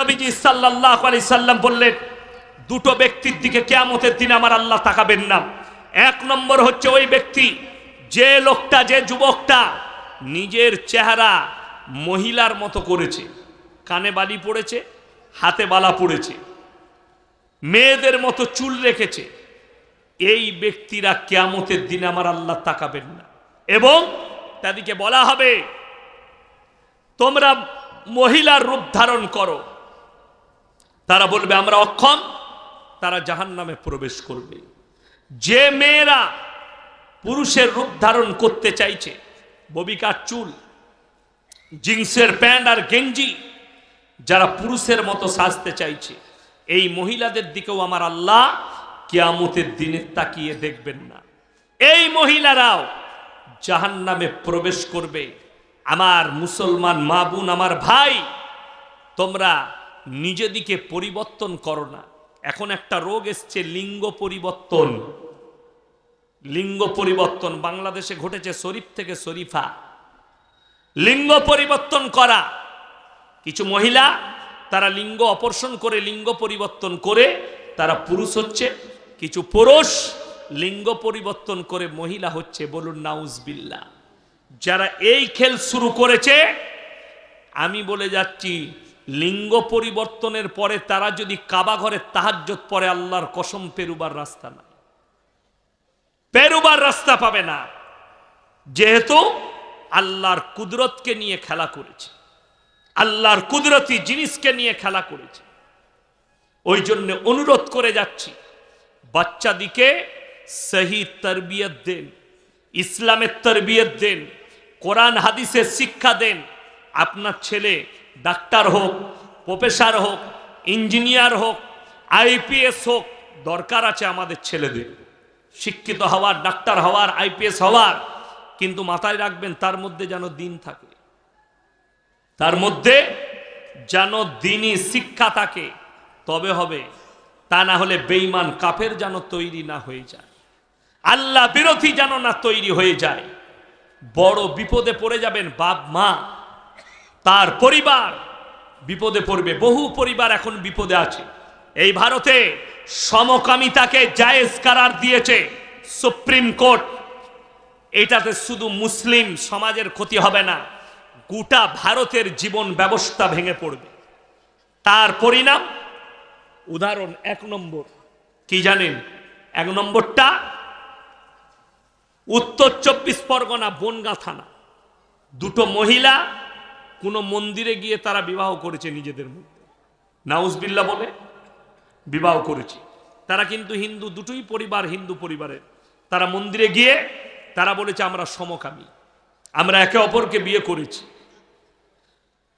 নবীজি সাল্লাল্লাহু আলাইহি সাল্লাম বললেন, দুটো ব্যক্তির দিকে কেয়ামতের দিন আমার আল্লাহ তাকাবেন না। এক নম্বর হচ্ছে ওই ব্যক্তি, যে লোকটা, যে যুবকটা নিজের চেহারা মহিলার মতো করেছে। কানে বালি পড়েছে, হাতে বালা পড়েছে। মেয়েদের মতো চুল রেখেছে। এই ব্যক্তিরা কেয়ামতের দিন আমার আল্লাহ তাকাবেন না। এবং তাদেরকে বলা হবে, তোমরা মহিলার রূপ ধারণ করো। তারা বলবে, আমরা অক্ষম। তারা জাহান নামে প্রবেশ করবে। যে মেয়েরা পুরুষের রূপ ধারণ করতে চাইছে ববিকার চুল, জিন্সের প্যান্ট আর গেঞ্জি, যারা পুরুষের মতো সাজতে চাইছে, এই মহিলাদের দিকেও আমার আল্লাহ কিয়ামতের দিনে তাকিয়ে দেখবেন না। এই মহিলারাও জাহান নামে প্রবেশ করবে। আমার মুসলমান মা বোন, আমার ভাই, তোমরা নিজেদিকে পরিবর্তন করো না। এখন একটা রোগ এসছে, লিঙ্গ পরিবর্তন। লিঙ্গ পরিবর্তন, বাংলাদেশে ঘটেছে শরীফ থেকে শরীফা। লিঙ্গ পরিবর্তন করা। কিছু মহিলা, তারা লিঙ্গ অপর্ষণ করে, লিঙ্গ পরিবর্তন করে, তারা পুরুষ হচ্ছে। কিছু পুরুষ, লিঙ্গ পরিবর্তন করে মহিলা হচ্ছে। বলুন নাউজবিল্লা যারা এই খেল শুরু করেছে, আমি বলে যাচ্ছি লিঙ্গ পরিবর্তনের পরে তারা যদি কাবা ঘরে তাহাজ্জত পরে, আল্লাহর কসম পেরুবার রাস্তা না পেরুবার রাস্তা পাবে না। যেহেতু আল্লাহর কুদরতকে নিয়ে খেলা করেছে। আল্লাহর কুদরতি জিনিসকে নিয়ে খেলা করেছে। ওই জন্য অনুরোধ করে যাচ্ছি, বাচ্চাদিকে সহি তরবিয়ত দেন, ইসলামের তরবিয়ত দেন, কোরআন, হাদিসের শিক্ষা দেন। আপনার ছেলে ডাক্তার হোক, প্রফেসর হোক, ইঞ্জিনিয়ার হোক, আইপিএস হোক, দরকার আছে আমাদের ছেলেদের। শিক্ষিত হওয়ার, ডাক্তার হওয়ার, আইপিএস হওয়ার, কিন্তু মাথায় রাখবেন তার মধ্যে যেন দিন থাকে। তার মধ্যে যেন দিনই শিক্ষা থাকে, তবে হবে তা না হলে বেইমান কাফের যেন তৈরি না হয়ে যায়। আল্লাহ বিরোধী যেন না তৈরি হয়ে যায়। বড় বিপদে পড়ে যাবেন বাপ মা তার পরিবার বিপদে পড়বে। বহু পরিবার এখন বিপদে আছে। এই ভারতে সমকামিতাকে জায়েজ কারার দিয়েছে সুপ্রিম কোর্ট। এটাতে শুধু মুসলিম সমাজের ক্ষতি হবে না, গোটা ভারতের জীবন ব্যবস্থা ভেঙে পড়বে। তার পরিণাম, উদাহরণ এক নম্বর। কি জানেন? এক নম্বরটা, উত্তর চব্বিশ পরগনা বনগা থানা। দুটো মহিলা কোনো মন্দিরে গিয়ে তারা বিবাহ করেছে নিজেদের মধ্যে। নাউজবিল্লা বলে, বিবাহ করেছে। তারা কিন্তু হিন্দু, দুটোই পরিবার হিন্দু পরিবারের। তারা মন্দিরে গিয়ে তারা বলেছে, আমরা সমকামী। আমরা একে অপরকে বিয়ে করেছি।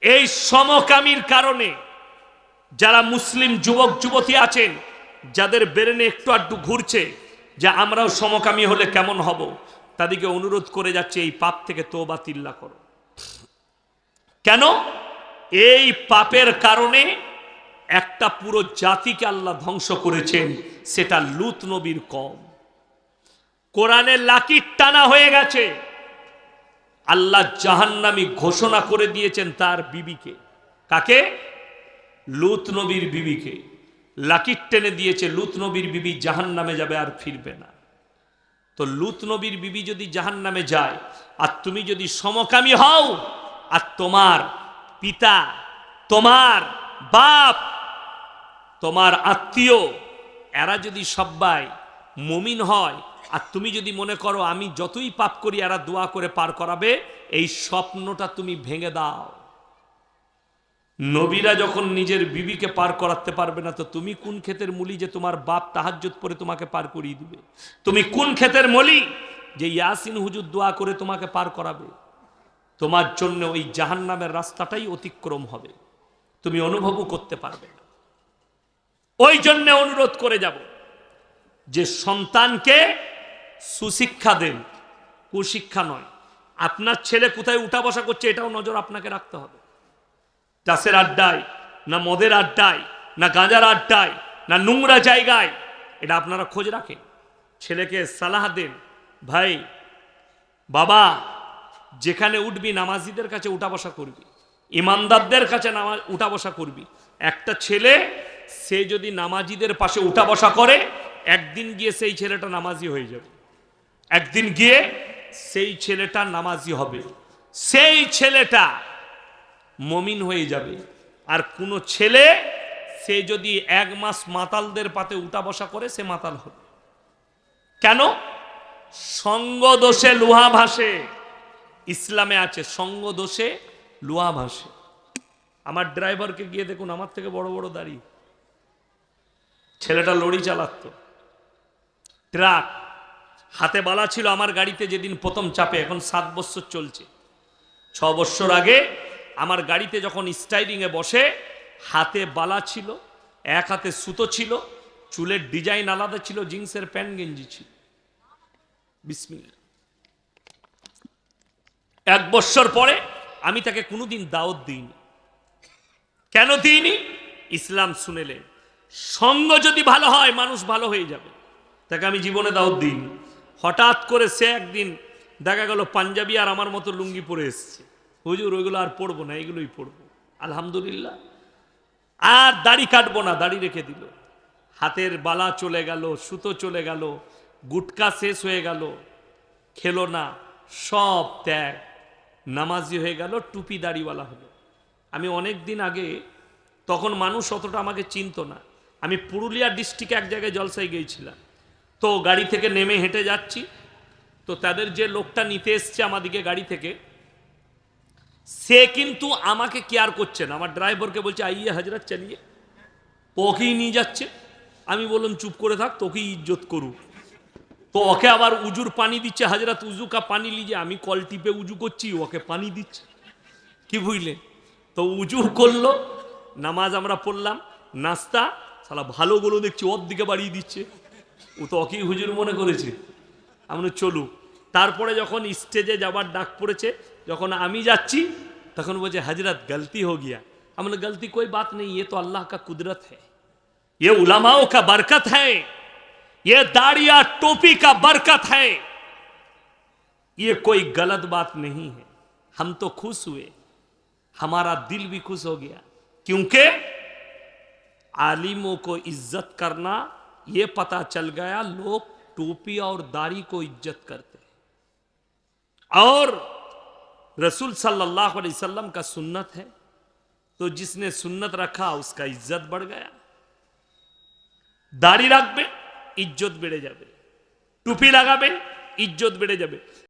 এই সমকামীর কারণে যারা মুসলিম যুবক, যুবতী আছেন, যাদের বেরেনে একটু আড্ডু ঘুরছে যে আমরাও সমকামী হলে কেমন হব, তাদেরকে অনুরোধ করে যাচ্ছে, এই পাপ থেকে তোবা, তিল্লা করো। কেন? এই পাপের কারণে একটা পুরো জাতিকে আল্লাহ ধ্বংস করেছেন, সেটা লুত নবীর কম। কোরআনে লাকির টানা হয়ে গেছে। আল্লাহ জাহান্নামি ঘোষণা করে দিয়েছেন তার বিবিকে। কাকে? লুত নবীর বিবিকে। লাকির টেনে দিয়েছে, লুত নবীর বিবি জাহান নামে যাবে আর ফিরবে না। তো লুত নবীর বিবি যদি জাহান নামে যায়, আর তুমি যদি সমকামী হও আর তোমার পিতা, তোমার বাপ, তোমার আত্মীয়, এরা যদি সবাই মমিন হয়, আর তুমি যদি মনে করো আমি যতই পাপ করি, এরা দোয়া করে পার করাবে, এই স্বপ্নটা তুমি ভেঙে দাও। নবীরা যখন নিজের বিবিকে পার করাতে পারবে না, তো তুমি কোন ক্ষেতের মলি যে তোমার বাপ তাহাজ্জত পরে তোমাকে পার করিয়ে দিবে? তুমি কোন ক্ষেতের মলি যে ইয়াসিন হুজুর দোয়া করে তোমাকে পার করাবে? তোমার জন্য ওই জাহান্নামের রাস্তাটাই অতিক্রম হবে। তুমি অনুভবও করতে পারবে না। ওই জন্য অনুরোধ করে যাব যে সন্তানকে সুশিক্ষা দেন, কুশিক্ষা নয়। আপনার ছেলে কোথায় উঠা বসা করছে এটাও নজর আপনাকে রাখতে হবে। চাষের আড্ডায়, না মদের আড্ডায়, না গাঁজার আড্ডায়, না নোংরা জায়গায়, এটা আপনারা খোঁজ রাখেন। ছেলেকে সালাহ দেন, ভাই, বাবা যেখানে উঠবি, নামাজিদের কাছে উঠা বসা করবি, ইমানদারদের কাছে নামাজ, উঠা বসা করবি। একটা ছেলে, সে যদি নামাজিদের পাশে উঠা বসা করে, একদিন গিয়ে সেই ছেলেটা নামাজি হয়ে যাবে। একদিন গিয়ে সেই ছেলেটা নামাজি হবে। সেই ছেলেটা মমিন হয়ে যাবে। আর কোনো ছেলে, সে যদি এক মাস মাতালদের পাতে উঠা বসা করে, সে মাতাল হবে। কেন? সঙ্গ দোষে লোহা ভাসে। ইসলামে আছে, সঙ্গ দোষে লোহা ভাসে। আমার ড্রাইভারকে গিয়ে দেখুন, আমার থেকে বড় বড় দাড়ি। ছেলেটা লড়ি চালাতো। ট্রাক, হাতে বালা ছিল, আমার গাড়িতে যেদিন প্রথম চাপে, এখন সাত বছর চলছে। ছ বছর আগে আমার গাড়িতে যখন স্টাইরিংয়ে বসে, হাতে বালা ছিল, এক হাতে সুতো ছিল, চুলের ডিজাইন আলাদা ছিল, জিন্সের প্যান্ট গেঞ্জি ছিল। বিসমিল্লা এক বৎসর পরে আমি তাকে কোনোদিন দাওয়াত দিইনি। কেন দিইনি? ইসলাম শুনেলেন সঙ্গ যদি ভালো হয়, মানুষ ভালো হয়ে যাবে। তাকে আমি জীবনে দাওয়াত দিইনি। হঠাৎ করে সে একদিন দেখা গেল পাঞ্জাবি আর আমার মতো লুঙ্গি পরে এসছে। হুজুর, ওইগুলো আর পড়ব না এগুলোই পড়ব আলহামদুলিল্লাহ। আর দাড়ি কাটবো না, দাড়ি রেখে দিল। হাতের বালা চলে গেল, সুতো চলে গেল, গুটকা শেষ হয়ে গেল। খেলো না, সব ত্যাগ। নামাজি হয়ে গেল, টুপি দাড়িওয়ালা হলো। আমি অনেক দিন আগে, তখন মানুষ অতটা আমাকে চিনতো না। আমি পুরুলিয়া ডিস্ট্রিক্টে এক জায়গায় জলসায় গিয়েছিলাম। তো গাড়ি থেকে নেমে হেঁটে যাচ্ছি। তো তাদের যে লোকটা নিতে এসছে আমাদিকে গাড়ি থেকে, সে কিন্তু আমাকে কেয়ার করছে না। আমার ড্রাইভারকে বলছে, আইয়ে হাজরাত, চালিয়ে। ওকেই নিয়ে যাচ্ছে। আমি বললাম, চুপ করে থাক, তোকেই ইজ্জত করুক। তো ওকে আবার উজুর পানি দিচ্ছে হাজরাত উজু কা পানি লিজে আমি কল টিপে উজু করছি ওকে পানি দিচ্ছে কি বুঝলে তো উজু করলো নামাজ আমরা পড়লাম নাস্তা সালা ভালোগুলো দেখছি ওর দিকে বাড়িয়ে দিচ্ছে ও তো ওকেই হুজুর মনে করেছে আমরা চলুক তারপরে যখন স্টেজে যাবার ডাক পড়েছে যখন আমি যাচ্ছি তখন বলছে হজরত গলতি हो गया हमने गलती कोई बात नहीं ये तो अल्लाह का कुदरत है ये उलमाओं का बरकत है ये दाढ़िया टोपी का बरकत है। ये कोई गलत बात नहीं है। हम तो खुश हुए। हमारा दिल भी खुश हो गया। क्योंकि आलिमों को इज़्ज़त करना, ये पता चल गया, लोग टोपी और दाढ़ी को इज़्ज़त करते हैं। और रसूल सल्लल्लाहु अलैहि वसल्लम का सुन्नत है। तो जिसने सुन्नत रखा, उसका इज़्ज़त बढ़ गया। दाढ़ी रख में ইজ্জত বেড়ে যাবে। টুপি লাগাবে ইজ্জত বেড়ে যাবে।